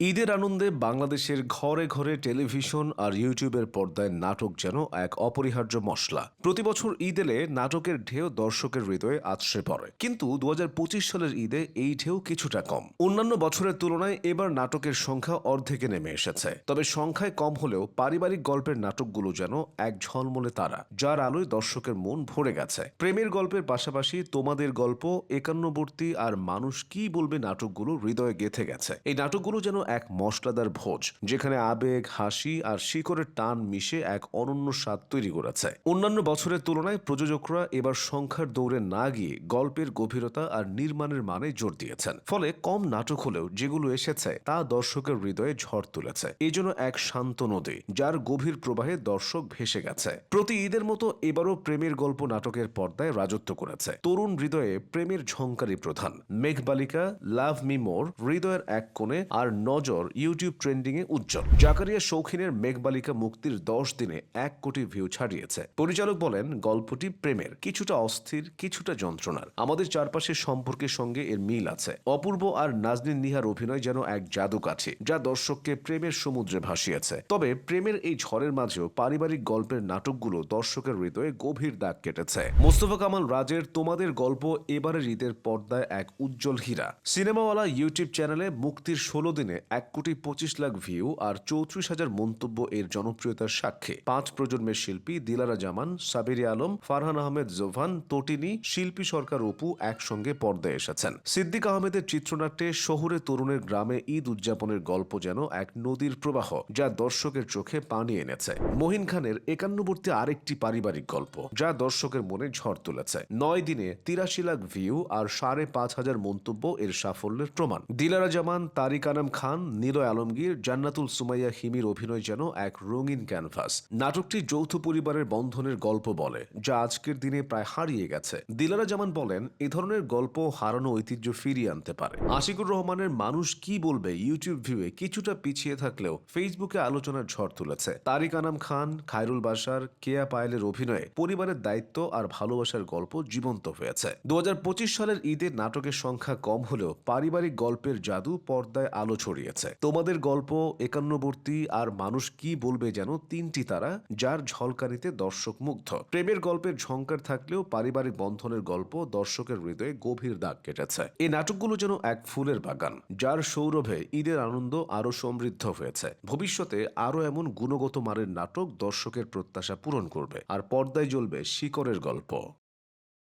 ঈদের আনন্দে বাংলাদেশের ঘরে ঘরে টেলিভিশন আর ইউটিউবের পর্দায় নাটক যেন এক অপরিহার্য মশলা। প্রতি বছর ঈদ এলে নাটকের ঢেউ দর্শকের হৃদয়ে আছড়ে পড়ে। কিন্তু দুহাজার পঁচিশ সালের ঈদে এই ঢেউ কিছুটা কম। অন্যান্য বছরের তুলনায় এবার নাটকের সংখ্যা অর্ধেকে নেমে এসেছে। তবে সংখ্যায় কম হলেও পারিবারিক গল্পের নাটকগুলো যেন এক ঝলমলে তারা, যার আলোয় দর্শকের মন ভরে গেছে। প্রেমের গল্পের পাশাপাশি তোমাদের গল্প, একান্নবর্তী আর মানুষ কি বলবে নাটকগুলো হৃদয়ে গেথে গেছে। এই নাটকগুলো যেন এক মশলাদার ভোজ, যেখানে আবেগ, হাসি আর শিকড়ের টান মিশে এক অনন্য স্বাদ তৈরি করেছে। অন্যান্য বছরের তুলনায় প্রযোজকরা এবার সংখ্যার দৌড়ে না গিয়ে গল্পের গভীরতা আর নির্মাণের মানে জোর দিয়েছেন। ফলে কম নাটক হলেও যেগুলো এসেছে, তা দর্শকের হৃদয়ে ঝড় তুলেছে। এই জন্য এক শান্ত নদী, যার গভীর প্রবাহে দর্শক ভেসে গেছে। প্রতি ঈদের মতো এবারও প্রেমের গল্প নাটকের পর্দায় রাজত্ব করেছে। তরুণ হৃদয়ে প্রেমের ঝংকারী প্রধান। মেঘবালিকা, লাভ মি মোর, হৃদয়ের এক কোণে আর নজর ইউটিউব ট্রেন্ডিং এ উজ্জ্বল। জাকারিয়া শৌখিনের মেঘবালিকা মুক্তির দশ দিনে এক কোটি ভিউ ছাড়িয়েছে। পরিচালক বলেন, গল্পটি প্রেমের, কিছুটা অস্থির, কিছুটা যন্ত্রণার। আমাদের চারপাশের সম্পর্কের সঙ্গে এর মিল আছে। অপূর্ব আর নাজনীন নিহার অভিনয় যেন এক জাদুকাঠি, যা দর্শককে প্রেমের সমুদ্রে ভাসিয়েছে। তবে প্রেমের এই ঝড়ের মাঝেও পারিবারিক গল্পের নাটকগুলো দর্শকের হৃদয়ে গভীর দাগ কেটেছে। মোস্তফা কামাল রাজের তোমাদের গল্প এবারের ঈদের পর্দায় এক উজ্জ্বল হীরা। সিনেমাওয়ালা ইউটিউব চ্যানেলে মুক্তির ষোলো দিনে এক কোটি পঁচিশ লাখ ভিউ আর চৌত্রিশ হাজার মন্তব্য এর জনপ্রিয়তার সাক্ষী। পাঁচ প্রজন্মের শিল্পী দিলারা জামান, সাবেরি আলম, ফারহান আহমেদ জোভান, তটিনী, শিল্পী সরকার অপু একসঙ্গে পর্দায় এসেছেন। সিদ্দিক আহমেদের চিত্রনাট্যে শহুরে তরুণের গ্রামে ঈদ উদযাপনের গল্প যেন এক নদীর প্রবাহ, যা দর্শকের চোখে পানি এনেছে। মহিন খানের একান্নবর্তী আরেকটি পারিবারিক গল্প, যা দর্শকের মনে ঝড় তুলেছে। নয় দিনে তিরাশি লাখ ভিউ আর সাড়ে পাঁচ হাজার মন্তব্য এর সাফল্যের প্রমাণ। দিলারা জামান, তারিক আনাম খান নিলয় আলমগীর, জান্নাতুল সুমাইয়া হিমির অভিনয় যেন এক রঙিন ক্যানভাস। নাটকটি যৌথ পরিবারের বন্ধনের গল্প বলে, যা আজকের দিনে প্রায় হারিয়ে গেছে। দিলারা জামান বলেন, এ ধরনের গল্প হারানো ঐতিহ্য ফিরিয়ে আনতে পারে। আশিকুর রহমানের মানুষ কি বলবে ইউটিউব ভিউয়ে কিছুটা পিছিয়ে থাকলেও ফেসবুকে আলোচনার ঝড় তুলেছে। তারিক আনাম খান, খায়রুল বাসার কেয়া পায়েলের অভিনয়ে পরিবারের দায়িত্ব আর ভালোবাসার গল্প জীবন্ত হয়েছে। দু হাজার পঁচিশ সালের ঈদের নাটকের সংখ্যা কম হলেও পারিবারিক গল্পের জাদু পর্দায় আলো ছড়িয়েছে। তোমাদের গল্প একান্নবর্তী আর মানুষ কি বলবে যেন তিনটি তারা, যার ঝলকানিতে দর্শক মুগ্ধ। প্রেমের গল্পের ঝংকার থাকলেও পারিবারিক বন্ধনের গল্প দর্শকের হৃদয়ে গভীর দাগ কেটেছে। এই নাটকগুলো যেন এক ফুলের বাগান, যার সৌরভে ঈদের আনন্দ আরও সমৃদ্ধ হয়েছে। ভবিষ্যতে আরও এমন গুণগত মানের নাটক দর্শকের প্রত্যাশা পূরণ করবে, আর পর্দায় জ্বলবে শিকরের গল্প।